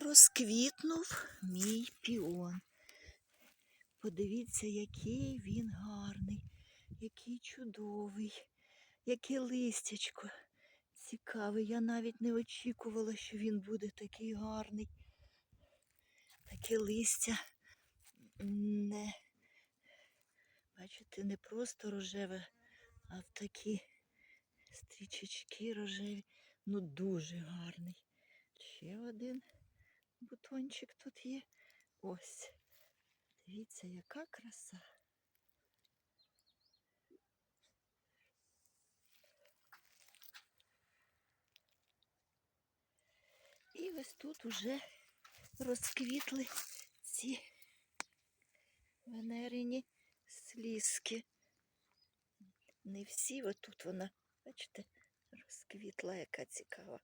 розквітнув мій піон. Подивіться, який він гарний, який чудовий, яке листячко цікавий. Я навіть не очікувала, що він буде такий гарний. Таке листя не, бачите, не просто рожеве, а в такі стрічечки рожеві. Ну, дуже гарний. Ще один бутончик тут є. Ось. Дивіться, яка краса. І ось тут уже розквітли ці венерині слізки. Не всі, от тут вона, бачите, розквітла, яка цікава.